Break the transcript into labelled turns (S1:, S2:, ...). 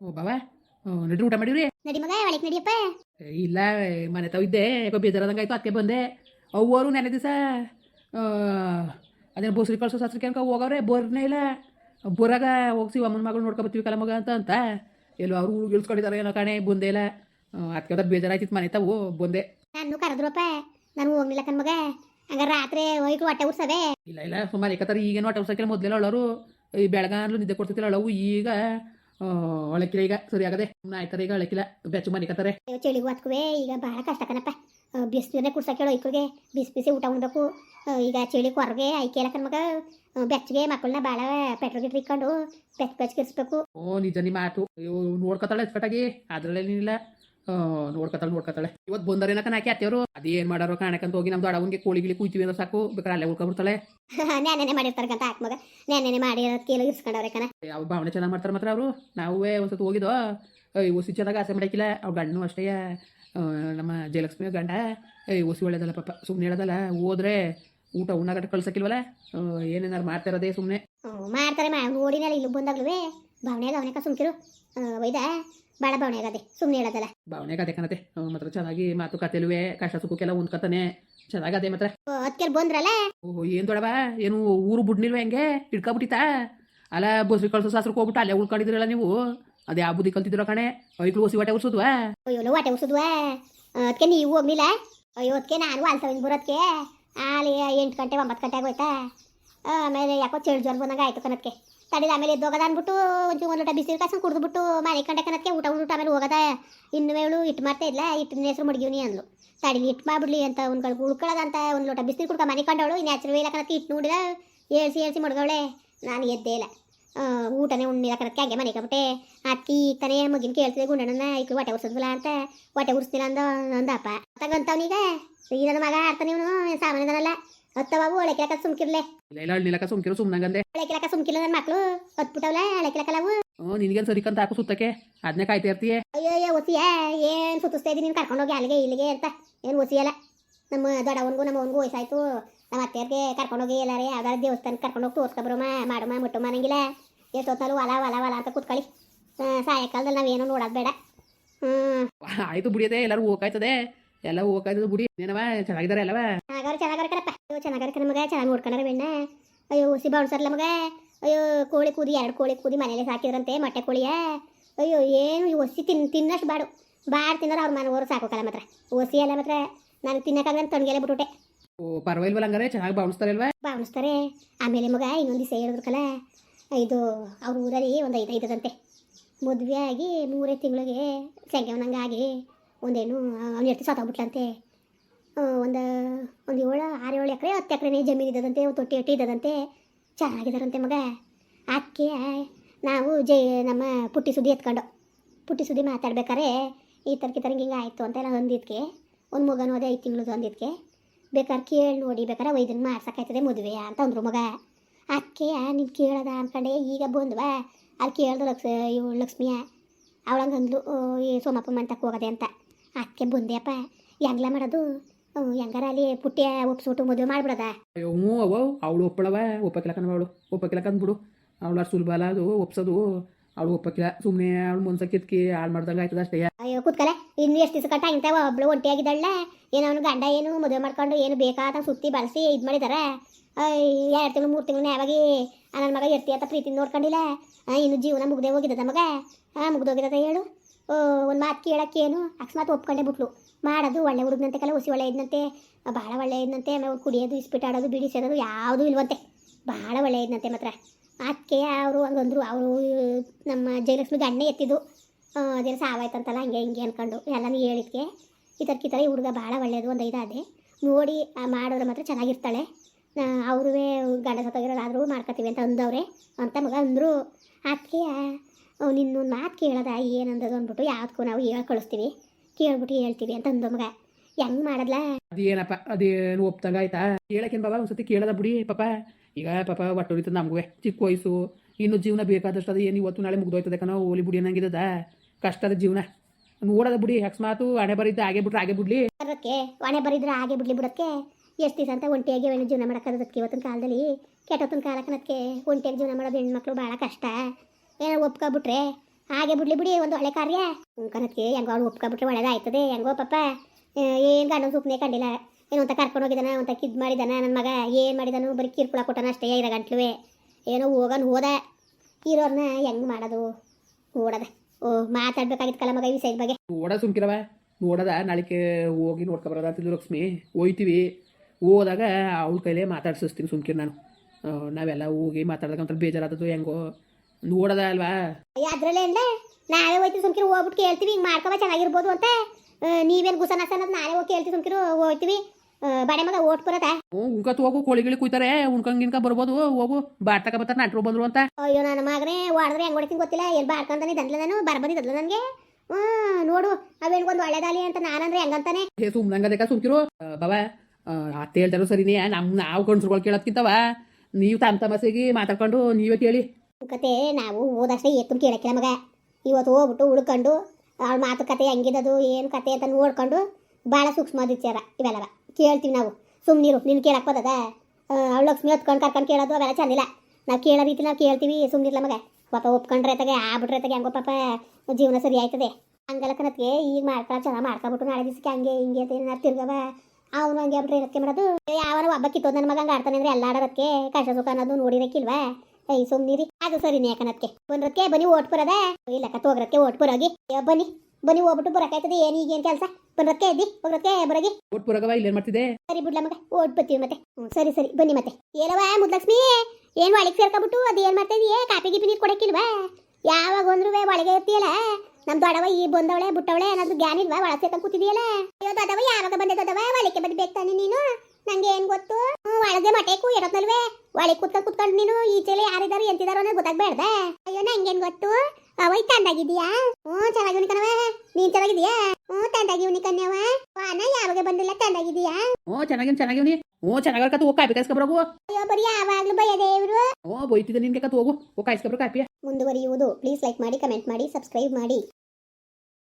S1: ಓ ಬಾವ ನಡ್ರಿ ಊಟ ಮಾಡಿವ್ರಿ?
S2: ನಡಿ ಮಗ ಒಳಗೆ ನಡಿಯಪ್ಪ.
S1: ಇಲ್ಲ ಮನೆ ತಾವ ಇದ್ದೆ ಯಾಕೋ ಬೇಜಾರಾದಂಗೆ ಆಯ್ತು ಅದಕ್ಕೆ ಬಂದೆ. ಅವ್ವರು ನೆನೆ ದಿವಸ ಅದೇನು ಬೋಸ್ರಿ ಕಳ್ಸೋ ಶಾಸ್ತ್ರಕ್ಕೆ ಅನ್ಕೊ ಹೋಗವ್ರೆ ಬೋರ್ನೇ ಇಲ್ಲ. ಬೋರಾಗ ಹೋಗ್ಸಿ ಅಮ್ಮನ ಮಗಳು ನೋಡ್ಕೊಬತ್ತೀವಿ ಕಲ ಮಗ ಅಂತ ಅಂತ. ಎಲ್ಲೋ ಅವ್ರು ಇಳಿಸ್ಕೊಂಡಿದ್ದಾರೆ ಏನೋ ಕಾಣೆ ಬಂದೇ ಇಲ್ಲ. ಅದಕ್ಕೆ ಅದ್ರ ಬೇಜಾರಾಯ್ತಿತ್ತು ಮನೆ ತಾವು ಬಂದೆ.
S2: ನಾನು ಕರೆದ್ರಪ್ಪ ನಾನು ಹೋಗ್ಲಿಲ್ಲ ಕಣ್ ಮಗ. ಹಂಗಾರೆ ರಾತ್ರಿ ಹೋಯ್ತು ಹೊಟ್ಟೆ ಉರ್ಸವೆ.
S1: ಇಲ್ಲ ಇಲ್ಲ ಸುಮಾರು ಏಕತ್ತಾರೆ ಈಗೇನು ಹೊಟ್ಟೆ ಉರ್ಸಕ್ಕಿಲ್ಲ ಮೊದಲೆಲ್ಲ ಅಳೋರು ಈ ಬೆಳಗಾನ್ಲು ನಿದ್ದೆ ಕೊಡ್ತಿಲ್ಲ ಅಳವು ಈಗ ಒಳಕಿಲ್ಲ ಈಗ ಸರಿ ಆಗದೆ ಸುಮ್ಮನೆ ಆಯ್ತಾರೆ ಈಗ ಅಳಕಿಲ್ಲ ಬೆಚ್ಚು ಮನೆ ಕತ್ತಾರೆ
S2: ಅಯ್ಯೋ ಚಳಿಗೂ ಹತ್ಕುವೆ ಈಗ ಬಹಳ ಕಷ್ಟ ಕಣಪ್ಪ. ಬಿಸಿ ನೀರೇ ಕುಡ್ಸಕ್ಕೆ ಹೇಳೋ ಐಕ್ಳಿಗೆ ಬಿಸಿ ಬಿಸಿ ಊಟ ಉಣ್ಬೇಕು. ಈಗ ಚಳಿ ಕೊರಗೆ ಐಕೆಲ್ಲ ಕಣ್ ಮಗ ಬೆಚ್ಚಗೆ ಮಕ್ಕಳನ್ನ ಭಾಳ ಪೆಟ್ರೋಲ್ ಗಿಟ್ರಿ ಇಕ್ಕೊಂಡು ಬೆಚ್ಚ ಬೆಚ್ಚಗೆ ಇರಿಸ್ಬೇಕು
S1: ಓ ನಿಜ ನಿಮ್ಮ ಮಾತು ನೋಡ್ಕೊತಾಳೆ ಎಸ್ಕಟಾಗಿ ಅದ್ರಲ್ಲೇನಿಲ್ಲ. ನೋಡ್ಕೊತಾಳೆ ಇವತ್ ಇವತ್ತು ಬಂದರೇನಕ ನಾಕಿ ಅತ್ತೆಯವರು ಅದೇನ್ ಮಾಡಾರ ಕಾಣಕಂತ ಹೋಗಿ ನಮ್ದು ಅಡವನ್ಗೆ ಕೋಳಿಗಿಳಿ ಕುಯ್ತೀವಿ ಅಂದ್ರೆ ಸಾಕು. ಬೇಕಾದ್ರೆ ಅಲ್ಲೇ ಉಳ್ಕೊಬಿಡ್ತಾಳೆ.
S2: ಮಾಡಿರ್ತಾರಂತ ಹಾಕ್ ಮಗ. ನ್ಯಾನೇನೆ ಮಾಡಿರೋದು ಕೇಳೋ ಇರ್ಸ್ಕೊಂಡವ್ರೆ ಕಣ.
S1: ಯಾವ ಭಾವನೆ ಚೆನ್ನಾಗಿ ಮಾಡ್ತಾರೆ ಮಾತ್ರ ಅವರು. ನಾವೇ ಒಂದ್ಸತಿ ಹೋಗಿದ್ದೋ ಈ ಒಸಿ ಚೆನ್ನಾಗಿ ಆಸೆ ಮಾಡಕ್ಕಿಲ್ಲ ಅವ್ ಗಂಡನು ಅಷ್ಟೇ ನಮ್ಮ ಜಯಲಕ್ಷ್ಮಿ ಗಂಡ. ಏ ಒಸಿ ಒಳ್ಳೇದಲ್ಲ ಪಾಪ ಸುಮ್ಮನೆ ಹೇಳೋದಲ್ಲ. ಹೋದ್ರೆ ಊಟ ಉಣ್ಣಾಗಟ್ಟ ಕಳ್ಸಕ್ಕಿಲ್ವಲ್ಲ? ಏನೇನಾರು ಮಾಡ್ತಾರದೇ ಸುಮ್ಮನೆ
S2: ಹ್ಞೂ ಮಾಡ್ತಾರೆ ಮಾ. ನೋಡಿನಲ್ಲ ಇಲ್ಲಿ ಬಂದಾಗ್ಲೂ ಭಾವನೆ ಅವನೇಕ ಸುಮ್ಕಿರು ಒಯ್ದ? ಭಾಳ ಭಾವನೆ ಆಗದೆ ಸುಮ್ಮನೆ ಹೇಳೋದಲ್ಲ.
S1: ಭಾವನೆಗೆ ಕಣತೆ. ಆ, ಮಾತ್ರ ಚೆನ್ನಾಗಿ ಮಾತುಕತೆಲುವೆ ಕಷ್ಟ ಸುಖಕ್ಕೆಲ್ಲ ಹೊಂದ್ಕತಾನೆ. ಚೆನ್ನಾಗದೆ ಮಾತ್ರ.
S2: ಅದಕ್ಕೆ ಬಂದ್ರಲ್ಲ?
S1: ಓ ಏನು ದೊಡವ ಏನು ಊರು ಬಿಡ್ನಿಲ್ವ ಹೆಂಗೆ? ಹಿಡ್ಕೊಬಿಟ್ಟಿತಾ? ಅಲ್ಲ ಬಸ್ರಿ ಕಳ್ಸೋ ಸಾಸ್ರಕ್ಕೆ ಹೋಗ್ಬಿಟ್ಟು ಅಲ್ಲೇ ಉಳ್ಕೊಂಡಿದ್ರಲ್ಲ ನೀವು? ಅದೇ ಆ ಬುದ್ಧಿ ಕಲ್ತಿದ್ರೋ ಕಣೆ? ಐಕ್ಳು ಹೊಸಿ ಹೊಟ್ಟೆ ಉರ್ಸೋದ್ವಾ?
S2: ಅಯ್ಯೋ ಹೊಟ್ಟೆ ಉಸಿದ್ವ ಅದಕ್ಕೆ ನೀವು ಹೋಗ್ಲಿಲ್ಲ ಅಯ್ಯೋ ಅದಕ್ಕೆ ನಾನು ವಾಲ್ಸವಿಂದ ಬರೋದಕ್ಕೆ ಅಲ್ಲಿ ಎಂಟು ಗಂಟೆ ಒಂಬತ್ತು ಗಂಟೆ ಆಗೋಯ್ತಾ? ಆಮೇಲೆ ಯಾಕೋ ಚಳಿ ಜ್ವರ ಬಂದಂಗೆ ಆಯ್ತು ಕನಕ್ಕೆ ತಡಿದ ಆಮೇಲೆ ಎದ್ದೋಗದ ಅಂದ್ಬಿಟ್ಟು ಒಂಚೂರು ಒಂದು ಲೋಟ ಬಿಸಿಲು ಕಾಸು ಕುಡಿದ್ಬಿಟ್ಟು ಮನೆ ಕಂಡಕ್ಕೆ ಊಟ ಊಟ ಆಮೇಲೆ ಹೋಗದ. ಇನ್ನು ಇವಳು ಇಟ್ಟು ಮಾಡ್ತಾ ಇಲ್ಲ ಇಟ್ಟಿನ ಹೆಸರು ಮಡಗಿವ್ನಿ ಅಂದ್ಲು. ತಡಿಲಿ ಇಟ್ಟು ಮಾಡ್ಬಿಡ್ಲಿ ಅಂತ ಒಂದು ಉಳ್ಕೊಳ್ಳೋದಂತ ಒಂದು ಲೋಟ ಬಿಸಿಲು ಕುಡ್ಕ ಮನೆ ಕಂಡವಳು ನ್ಯಾಚುರಲ್ ಇಲ್ಲ ಕನಕ್ಕೆ ಇಟ್ಟು ನೋಡಿದ, ಏಳ್ಸಿ ಏಳ್ಸಿ ಮಡ್ಗವಳೆ, ನಾನು ಎದ್ದೇ ಇಲ್ಲ. ಊಟನೇ ಉಣ್ಣಿಲ್ಲ ಕನಕ್ಕೆ ಹಂಗೆ ಮನೆ ಕಬಿಟ್ಟೆ. ಅತ್ತಿ ತಾನೇ ಮಗಿನ ಕೇಳ್ತಿದ್ದೆ ಗುಂಡಣ್ಣ ಐಕ ಹೊಟ್ಟೆ ಉರ್ಸದ್ವಲ್ಲ ಅಂತ, ಹೊಟ್ಟೆ ಉರ್ಸ್ತಿಲ್ಲ ಅಂದ, ಅಂದಪ್ಪ. ತಗೊಂತವನೀಗ, ಈ ಮಗ ಆಡ್ತಾನೆ ಇವನು, ಸಾಮಾನ್ಯದನಲ್ಲ. ಹತ್ತವಾವು ಒಳೆ ಕಿಲಕ ಸುಮ್ಕಿರ್ಲೆ
S1: ಇಲ್ಲ ಇಲ್ಲ ಹಳ್ಳಿಲಕ್ಕ ಸುಮ್ಕಿರು ಸುಮ್ನಂಗಂದೆ
S2: ಒಳೆ ಕಿಲಕ ಸುಮ್ಕಿಲ್ಲ ನನ್ನ ಮಕ್ಕಳು ಹತ್ಬಿಟ್ಟವಲ್ಲ ಹಳೆ ಓ
S1: ಹ್ಞೂ ನಿನಗೇನು ಸರಿಕಂತ ಹಾಕು ಸುತ್ತಕ್ಕೆ ಅದನ್ನೇ ಕಾಯ್ತಾ ಇರ್ತೀಯ
S2: ಅಯ್ಯೋ ಅಯ್ಯೋ ಒಸಿಯ ಏನು ಸುತ್ತಿಸ್ತಾ ಇದ್ದೀನಿ ನೀನು ಕರ್ಕೊಂಡೋಗಿ ಅಲ್ಲಿಗೆ ಇಲ್ಲಿಗೆ ಅಂತ ಏನು ಒಸಿಯಲ್ಲ ನಮ್ಮ ದೊಡ್ಡವನಿಗೂ ನಮ್ಮ ಅವನಿಗೂ ವಯಸ್ಸಾಯ್ತು ನಮ್ಮ ಅತ್ತೆಯವ್ರಿಗೆ ಕರ್ಕೊಂಡೋಗಿ ಎಲ್ಲಾರೇ ಯಾವ್ದಾರು ದೇವಸ್ಥಾನಕ್ಕೆ ಕರ್ಕೊಂಡೋಗಿ ತೋರ್ಸ್ಕೊಬರಮ್ಮ ಮಾಡಮ್ಮ ಮುಟ್ಟು ಮನಂಗಿಲ್ಲ ಎಷ್ಟೊತ್ತಲು ಹೊಲ ಹೊಲ ಹೊಲ ಅಂತ ಕೂತ್ಕೊಳ್ಳಿ ಸಾಯಂಕಾಲದಲ್ಲಿ ನಾವೇನು ನೋಡೋದು ಬೇಡ ಹ್ಞೂ
S1: ಆಯ್ತು ಬಿಡಿಯದೆ ಎಲ್ಲರೂ ಹೋಗಾಯ್ತದೆ ಎಲ್ಲ ಹೋಗಾಯ್ತದ ಬಿಡಿ ಏನವ ಚೆನ್ನಾಗಿದ್ದಾರೆ ಅಲ್ಲವ
S2: ಹಾಗಾದ್ರೆ ಚೆನ್ನಾಗಾರ ಕಣಪ್ಪ ಅಯ್ಯೋ ಚೆನ್ನಾಗಾರ ಕಣ ಮಗ ಚೆನ್ನಾಗಿ ನೋಡ್ಕೊಂಡಾರ ಬೆಣ್ಣ. ಅಯ್ಯೋ ಹುಸಿ ಬಾವ್ಸರ್ಲ ಮಗ. ಅಯ್ಯೋ ಕೋಳಿ ಕೂದಿ ಎರಡು ಕೋಳಿ ಕೂದಿ ಮನೇಲಿ ಸಾಕಿದ್ರಂತೆ ಮೊಟ್ಟೆ ಕೋಳಿಯ. ಅಯ್ಯೋ ಏನು ಈ ಒಸಿ ತಿನ್ ತಿನ್ನಷ್ಟು ಬಾಡು. ಬಾಡ್ ತಿನ್ನೋರು ಅವ್ರ ಮನೆಯವರು ಸಾಕೋಕಲ್ಲ ಮಾತ್ರ. ಒಸಿ ಎಲ್ಲ ಮಾತ್ರ. ನಾನು ತಿನ್ನಕ್ಕಾಗ ತಣ್ಗೆಲೆ ಬಿಟ್ಬಿಟ್ಟೆ.
S1: ಓ ಪರವಾಗಿಲ್ವಲ್ಲ ಹಂಗಾರೆ? ಚೆನ್ನಾಗಿ ಭಾವಿಸ್ತಾರೆ ಅಲ್ವಾ
S2: ಬಾವಣಿಸ್ತಾರೆ ಆಮೇಲೆ ಮಗ ಇನ್ನೊಂದು ದಿವಸ ಹೇಳಿದ್ರಕಲ್ಲ ಇದು ಅವ್ರ ಊರಲ್ಲಿ ಒಂದು ಐದು ಐದದಂತೆ ಮದುವೆ ಆಗಿ ಮೂರೇ ತಿಂಗಳಿಗೆ ಸಂಖ್ಯೆ ಆಗಿ ಒಂದೇನು ಅವ್ನು ಎತ್ತಿ ಸತ್ತೋಗ್ಬಿಟ್ಲಂತೆ. ಒಂದು ಒಂದು ಏಳು ಆರು ಏಳು ಎಕರೆ ಹತ್ತು ಎಕರೆನೇ ಜಮೀನು ಇದ್ದದಂತೆ ಒಂದು ತೊಟ್ಟಿ ಎಟ್ಟಿ ಇದ್ದದಂತೆ. ಚೆನ್ನಾಗಿದ್ದಾರಂತೆ ಮಗ. ಅದಕ್ಕೆ ನಾವು ಜೈ ನಮ್ಮ ಪುಟ್ಟಿ ಸುದ್ದಿ ಎತ್ಕೊಂಡು. ಪುಟ್ಟಿ ಸುದ್ದಿ ಮಾತಾಡ್ಬೇಕಾರೆ ಈ ಥರಕ್ಕೆ ಥರಂಗೆ ಹಿಂಗೆ ಆಯಿತು ಅಂತ ಎಲ್ಲ ಅಂದಿದ್ಕೆ. ಒಂದು ಮಗನೂ ಅದೇ ಐದು ತಿಂಗಳದ್ದು ಹೊಂದಿದ್ಕೆ ಬೇಕಾದ್ರೆ ಕೇಳಿ ನೋಡಿ ಬೇಕಾರೆ ವೈದ್ಯನ ಮಾಡ್ಸೋಕ್ಕಾಯ್ತದೆ ಮದುವೆ ಅಂತ ಅಂದರು ಮಗ. ಅದಕ್ಕೆ ನೀನು ಕೇಳದ ಅಂದ್ಕೊಂಡೆ ಈಗ ಬಂದ್ವ. ಅಲ್ಲಿ ಕೇಳ್ದು ಲಕ್ಷ ಇವಳು ಲಕ್ಷ್ಮಿಯ. ಅವಳಂಗೆ ಅಂದ್ಲು ಓ, ಈ ಸೋಮಪ್ಪ ಮಂತಕ್ಕೆ ಹೋಗದೆ ಅಂತ. ಅದಕ್ಕೆ ಬಂದೆಯಪ್ಪ ಹೆಂಗ್ಲ ಮಾಡೋದು? ಹೆಂಗಾರ ಅಲ್ಲಿ ಪುಟ್ಟಿಯ ಒಪ್ಸ್ಬಿಟ್ಟು ಮದುವೆ ಮಾಡ್ಬಿಡದ?
S1: ಅಯ್ಯೋ ಹ್ಞೂ ಅವ ಅವಳು ಒಪ್ಪಳವ ಒಪ್ಪಕ್ಕಿಲ್ಲ ಅವಳು ಒಪ್ಪಕ್ಕಿಲ್ಲ ಬಿಡು ಅವಳು ಅಷ್ಟು ಸುಲಭ ಅಲ್ಲ ಅದು ಒಪ್ಸೋದು. ಅವಳು ಒಪ್ಪಕ್ಕಿಲ್ಲ ಸುಮ್ಮನೆ ಅವಳು ಮುನ್ಸಕ್ಕೆ ಕಿತ್ಕಿ ಹಾಳು ಮಾಡ್ದಂಗೆ ಆಯ್ತದ ಅಷ್ಟೇ.
S2: ಅಯ್ಯೋ ಕೂತ್ಕಲೆ ಇನ್ನು ಎಷ್ಟು ದಿವಸ ಕಟ್ಟ ಇಂಥವ ಒಬ್ಳು ಒಂಟಿಯಾಗಿದ್ದಾಳೆ. ಏನು ಅವನು ಗಂಡ ಏನು ಮದುವೆ ಮಾಡ್ಕೊಂಡು ಏನು ಬೇಕಾದ ಸುತ್ತಿ ಬಳಸಿ ಇದು ಮಾಡಿದಾರೆ? ಎರಡು ತಿಂಗಳು ಮೂರು ತಿಂಗಳು ಯಾವಾಗಿ ನನ್ನ ಮಗ ಇರ್ತಿ ಅಂತ ಪ್ರೀತಿ ನೋಡ್ಕೊಂಡಿಲ್ಲ. ಇನ್ನು ಜೀವನ ಮುಗ್ದೆ ಹೋಗಿದ್ದದ ಮಗ. ಹಾಂ ಮುಗ್ದೋಗಿದ್ದದ ಹೇಳು? ಒಂದು ಮಾತು ಕೇಳಕ್ಕೆ ಏನು ಅಕಸ್ಮಾತ್ ಒಪ್ಕೊಂಡೆ ಬಿಟ್ಲು. ಮಾಡೋದು, ಒಳ್ಳೆ ಹುಡುಗನಂತೆ ಕಲ, ಹುಸಿ ಒಳ್ಳೆ ಇದ್ದಂತೆ ಭಾಳ ಒಳ್ಳೆ ಇದ್ದಂತೆ ಆಮೇಲೆ ಕುಡಿಯೋದು ಇಸ್ಪಿಟಾಡೋದು ಬಿಡಿ ಸೇರೋದು ಯಾವುದೂ ಇಲ್ವಂತೆ. ಭಾಳ ಒಳ್ಳೆ ಇದ್ದಂತೆ ಮಾತ್ರ. ಅದಕ್ಕೆ ಅವರು ಹಂಗಂದ್ರು, ಅವರು ನಮ್ಮ ಜಯಲಕ್ಷ್ಮಿ ಗಣ್ಣೆ ಎತ್ತಿದ್ದು. ಅದೇನು ಸಾವಾಯ್ತಂತಲ್ಲ, ಹಂಗೆ ಹಿಂಗೆ ಅಂದ್ಕೊಂಡು ಎಲ್ಲನೂ ಹೇಳಿದ್ಕೆ. ಈ ಥರಕ್ಕೆ ಈ ಥರ ಹುಡುಗ ಭಾಳ ಒಳ್ಳೆಯದು ಒಂದು ಇದಾದೆ ನೋಡಿ ಮಾಡೋರು ಮಾತ್ರ ಚೆನ್ನಾಗಿರ್ತಾಳೆ. ಅವ್ರೂ ಗಂಡ ಸತ್ತೋಗಿರೋದಾದ್ರೂ ಮಾಡ್ಕೊತೀವಿ ಅಂತ ಅಂದವ್ರೆ, ಅಂತ ಮಗ ಅಂದರು. ಅದಕ್ಕೆ ನಿನ್ನೊಂದು ಮಾತು ಕೇಳೋದ, ಏನಂದದು ಅಂದ್ಬಿಟ್ಟು ಯಾವ್ದಕ್ಕೂ ನಾವು ಹೇಳಿ ಕಳಿಸ್ತೀವಿ ಕೇಳ್ಬಿಟ್ಟು ಹೇಳ್ತೀವಿ ಅಂತ ಅಂದ ಮಗ. ಹೆಂಗ್ ಮಾಡದ್ಲ?
S1: ಅದೇನಪ್ಪ ಅದೇನು ಒಪ್ತಂಗ ಆಯ್ತಾ? ಕೇಳಕ್ಕೇನು ಬಾಬಾ ಒಂದ್ಸತಿ ಕೇಳದ ಬಿಡಿ ಪಾಪ. ಈಗ ಪಾಪ ಒಟ್ಟೋರಿತದ ನಮಗೂ ಚಿಕ್ಕ ವಯಸ್ಸು. ಇನ್ನು ಜೀವನ ಬೇಕಾದಷ್ಟು ಅದ ಏನು ಇವತ್ತು ನಾಳೆ ಮುಗ್ದೋಯ್ತದ ಕಣೋ ಓಲಿ ಬುಡಿ ಅನ್ನಂಗಿದದ. ಕಷ್ಟದ ಜೀವನ. ನೋಡದ ಬಿಡಿ ಅಕಸ್ಮಾತು ಹಣೆ ಬರಿದ್ದ ಹಾಗೆ ಬಿಟ್ರೆ ಹಾಗೆ ಬಿಡ್ಲಿ.
S2: ಅದಕ್ಕೆ ಹಣೆ ಬರಿದ್ರೆ ಹಾಗೆ ಬಿಡ್ಲಿ ಬಿಡಕ್ಕೆ ಎಷ್ಟು ದಿವಸ ಅಂತ ಒಂಟಿಯಾಗಿ ಹೆಣ್ಣು ಜೀವನ ಮಾಡೋಕ್ಕಾಗದಕ್ಕೆ ಇವತ್ತಿನ ಕಾಲದಲ್ಲಿ? ಕೆಟ್ಟೊತ್ತಿನ ಕಾಲಕ್ಕೆ ಒಂಟಿಯಾಗಿ ಜೀವನ ಮಾಡೋದು ಹೆಣ್ಮಕ್ಳು ಭಾಳ ಕಷ್ಟ. ಏನೋ ಒಪ್ಕೊಬಿಟ್ರೆ? ಹಾಗೆ ಬಿಡ್ಲಿ ಬಿಡಿ ಒಂದು ಒಳ್ಳೆ ಕಾರ್ಯ ಕನಕ್ಕೆ ಹೆಂಗೋ ಅವ್ಳು ಒಪ್ಕೊಂಡ್ಬಿಟ್ರೆ ಒಳ್ಳೇದಾಯ್ತದೆ. ಹೆಂಗೋ ಪಾಪ ಏನು ಗಂಡನ ಸುಮ್ಮನೆ ಕಂಡಿಲ್ಲ. ಏನೋ ಅಂತ ಕರ್ಕೊಂಡು ಹೋಗಿದ್ದಾನ, ಅಂತ ಕಿದ್ ಮಾಡಿದಾನ ನನ್ನ ಮಗ. ಏನು ಮಾಡಿದಾನು ಬರೀ ಕಿರ್ಕುಳ ಕೊಟ್ಟನ ಅಷ್ಟೇ ಇರೋ ಗಂಟ್ಲುವೆ. ಏನೋ ಹೋಗನ್ ಹೋದ. ಇರೋರ್ನ ಹೆಂಗ್ ಮಾಡೋದು? ನೋಡದ. ಓ ಮಾತಾಡ್ಬೇಕಾಗಿತ್ತು ಮಗ ಈ ಸೈಡ್ ಬಗ್ಗೆ.
S1: ನೋಡ ಸುಮ್ಕಿರವ. ನೋಡದ, ನಾಳಿಕೆ ಹೋಗಿ ನೋಡ್ಕೊಬರೋದ ಅಂತಿದ್ರು ಲಕ್ಷ್ಮಿ ಹೋಯ್ತೀವಿ. ಹೋದಾಗ ಅವಳ ಕೈಲೇ ಮಾತಾಡ್ಸಿಸ್ತೀನಿ ಸುಮ್ಕಿರ್ ನಾನು. ನಾವೆಲ್ಲ ಹೋಗಿ ಮಾತಾಡ್ದಾಗ ಒಂಥರ ಬೇಜಾರಾದದ್ದು ಹೆಂಗೋ. ನೋಡದ ಅಲ್ವಾ?
S2: ಅದ್ರಲ್ಲೇ ಅಂದೆ ನಾವೇ ಹೋಯ್ತೀವಿ ಸುಮ್ಕಿರು ಹೋಗ್ಬಿಟ್ಟು ಕೇಳ್ತೀವಿ ಹಿಂಗೆ ಮಾಡ್ಕೊಬ ಚೆನ್ನಾಗಿರ್ಬೋದು ಅಂತ. ನೀವೇನು ಗುಸನಸ ಅನ್ನೋದು ನಾವೇ ಹೋಗಿ ಕೇಳ್ತೀವಿ ಸುಮ್ಕಿರು ಹೋಗ್ತೀವಿ ಬಡೆ ಮಗ ಓಟ್ ಬರತ್ತ.
S1: ಉಂಕ ಹೋಗು ಕೋಳಿಗಿಳಿ ಕುಯ್ತಾರೆ ಉಣ್ಕಂಗ್ ಗಿನ್ಕ ಬರ್ಬೋದು ಹೋಗು. ಬಾಡ್ತಕ ಬರ್ತಾರೆ ನಟ್ರು ಬಂದ್ರು ಅಂತ.
S2: ಅಯ್ಯೋ ನನ್ನ ಮಗನೇ ಹೊಡೆದ್ರೆ ಹೆಂಗ್ ಹೊಡಿತೀನಿ ಗೊತ್ತಿಲ್ಲ. ಎಲ್ಲಿ ಬಾಡ್ಕೊಂತಾನೆ ದಂಡ್ಲ ನಾನು ಬರ ಬಂದಿದ್ದಲ್ಲ ನನಗೆ. ಹ್ಞೂ ನೋಡು ಅವೇನ್ಗೊಂದು ಒಳ್ಳೇದಾಲಿ ಅಂತ ನಾನಂದ್ರೆ ಹೆಂಗಂತಾನೆ
S1: ಹೇ ಸುಮ್ನಂಗದಕ್ಕ ಸುಮ್ಕಿರು. ಬಾಬಾ ಅತ್ತೆ ಹೇಳ್ತಾರೋ ಸರಿನೇ ನಮ್ ನಾವು ಕಣ್ಸುಗಳು ಕೇಳೋದ್ಕಿಂತವ. ನೀವು ತಮ್ಮ ತಮಸೆಗೆ ಮಾತಾಡ್ಕೊಂಡು ನೀವೇ ಕೇಳಿ.
S2: ಕತೆ ನಾವು ಓದಷ್ಟೇ ಎತ್ತು ಕೇಳಕ್ಕಿಲ್ಲ ಮಗ ಇವತ್ತು ಹೋಗ್ಬಿಟ್ಟು ಉಳ್ಕೊಂಡು, ಅವಳ ಮಾತುಕತೆ ಹೆಂಗಿದದು, ಏನು ಕತೆ ಅಂತ ನೋಡ್ಕೊಂಡು ಭಾಳ ಸೂಕ್ಷ್ಮ ವಿಚಾರ ಇವೆಲ್ಲವ. ಕೇಳ್ತೀವಿ ನಾವು. ಸುಮ್ಮನಿರು ನೀನು ಕೇಳಕ್ಕೆ ಹೋದದ ಅವಳು ಲಕ್ಷ್ಮಿ ಹೊತ್ಕೊಂಡು ಕರ್ಕೊಂಡು ಕೇಳೋದು ಅವೆಲ್ಲ ಚಂದಿಲ್ಲ ನಾವು ಕೇಳೋ ರೀತಿ ನಾವು ಕೇಳ್ತೀವಿ ಸುಮ್ಮನಿರ್ಲ ಮಗ ಪಾಪ ಒಪ್ಕೊಂಡ್ರೆ ತಗೆ, ಆಗ್ಬಿಟ್ರೆ ತಗೆ, ಹೆಂಗೋ ಪಾಪ ಜೀವನ ಸರಿ ಆಯ್ತದೆ. ಹಂಗಲ್ಲ ಈಗ ಮಾಡ್ಕೊಳ್ಳೋ ಚೆನ್ನಾಗಿ ಮಾಡ್ಕೊಬಿಟ್ಟು ನಾಳೆ ದಿವಸಕ್ಕೆ ಹಂಗೆ ಹಿಂಗೆ ಅಂತ ತಿರ್ಗವ, ಅವನು ಹಂಗೆ ಬಿಟ್ರೆ ಇರಕ್ಕೆ ಮಾಡೋದು. ಯಾವನ ಒಬ್ಬ ನನ್ನ ಮಗ ಹಂಗೆ ಆಡ್ತಾನೆ ಅಂದರೆ ಎಲ್ಲ ಆಡೋದಕ್ಕೆ ಕಷ್ಟ ಸುಖ ಅನ್ನೋದು ನೋಡಿರಕ್ಕಿಲ್ವಾ? ಐ ಸುಮ್ನಿರಿ ಅದು ಸರಿನೇ ಯಾಕನತ್ಕೆ ಬಂದ್ರಕ್ಕೆ ಬನ್ನಿ ಓಟ್ ಬರದ? ಇಲ್ಲ ಕತ್ ಹೋಗ್ರಕ್ಕೆ ಓಟ್ ಬರೋಗಿ. ಬನ್ನಿ ಬನ್ನಿ ಹೋಗ್ಬಿಟ್ಟು ಬರಕಾಯ್ತದೆ ಏನು ಈಗೇನು ಕೆಲಸ? ಬಂದ್ರಕ್ಕೆ ಇದ್ದಿ ಹೋಗ್ರಕ್ಕೆ ಬರೋಗಿ.
S1: ಓಟ್ ಬರಗವ ಇಲ್ಲೇನು ಮಾಡ್ತಿದೆ
S2: ಸರಿ ಬಿಡ್ಲ ಮಗ ಓಟ್ ಬತ್ತೀವಿ ಮತ್ತೆ. ಹ್ಞೂ ಸರಿ ಸರಿ ಬನ್ನಿ ಮತ್ತೆ. ಏನವ ಮುದ್ಲಕ್ಷ್ಮಿ? ಏನು ಒಳಗೆ ಸೇರ್ಕೊಬಿಟ್ಟು ಅದು ಏನು ಮಾಡ್ತಾ ಇದೀಯ? ಕಾಪಿ ಗಿಪಿ ನೀರು ಕೊಡಕ್ಕಿಲ್ವಾ ಯಾವಾಗ ಬಂದ್ರು ಒಳಗೆ ಇರ್ತೀಯಲ್ಲ ನಮ್ ದೊಡ್ಡವ ಈ ಬಂದವಳೆ ಬುಟ್ಟವಳೆ ಏನಾದ್ರು ಜ್ಞಾನ ಇಲ್ವಾ? ಒಳಗೆ ಸೇರ್ಕೊಂಡು ಕೂತಿದೀಯಲ್ಲ? ಅಯ್ಯೋ ದೊಡ್ಡವ ಯಾವಾಗ ಬಂದೆ ದೊಡ್ಡವ? ಒಳಗೆ ಬಂದು ತಾನೆ ನೀನು? ನಂಗೆ ಏನ್ ಗೊತ್ತು ಒಳಗೆ ಮಟೇಕು ಇರೋದ್ನಲ್ವೇ ಒಳಗೆ ಕುತ್ಕೊಂಡು ಕುತ್ಕೊಂಡು ನೀನು ಈ ಈಚೆಲೆ ಯಾರಿದಾರು ಎಂತಿದಾರೋ ಅನ್ನೋದು ಗೊತ್ತಾಗ್ಬೇಡ ಅಯ್ಯೋ ನಂಗೇನ್ ಗೊತ್ತು? ಅವೈ ತಂದಾಗಿದ್ದೀಯಾ? ಹ್ಞೂ ಕಣವ ನೀನ್ ಚೆನ್ನಾಗಿದೀಯಾ ಹ್ಞೂ ತಂದಾಗಿ ಕನ್ಯವ ವಾನ ಯಾವಾಗ ಬಂದಿಲ್ಲ ತಂದಾಗಿದ್ಯಾ
S1: ಹ್ಞೂ ಚೆನ್ನಾಗಿ ಚೆನ್ನಾಗಿವ್ನಿ ಹ್ಞೂ ಚೆನ್ನಾಗಿ ಕತ್ತು ಹೋಗಿ ಕಾಪಿ ಕಾಯಿಸ್ಕೊಬರಗು.
S2: ಅಯ್ಯೋ ಬರೀ ಯಾವಾಗ್ಲೂ ಬಯ್ಯದೇ ಇವ್ರು.
S1: ಹ್ಞೂ ಬೈತಿದ್ದೆ ನಿನ್ಗೆ ಕತ್ತು ಹೋಗು. ಹೋಗಿ ಕಾಯಿಸ್ಕೊಬ್ರು ಕಾಪಿಯ
S2: ಮುಂದುವರಿಯುವುದು. ಪ್ಲೀಸ್ ಲೈಕ್ ಮಾಡಿ ಕಮೆಂಟ್ ಮಾಡಿ ಸಬ್ಸ್ಕ್ರೈಬ್ ಮಾಡಿ.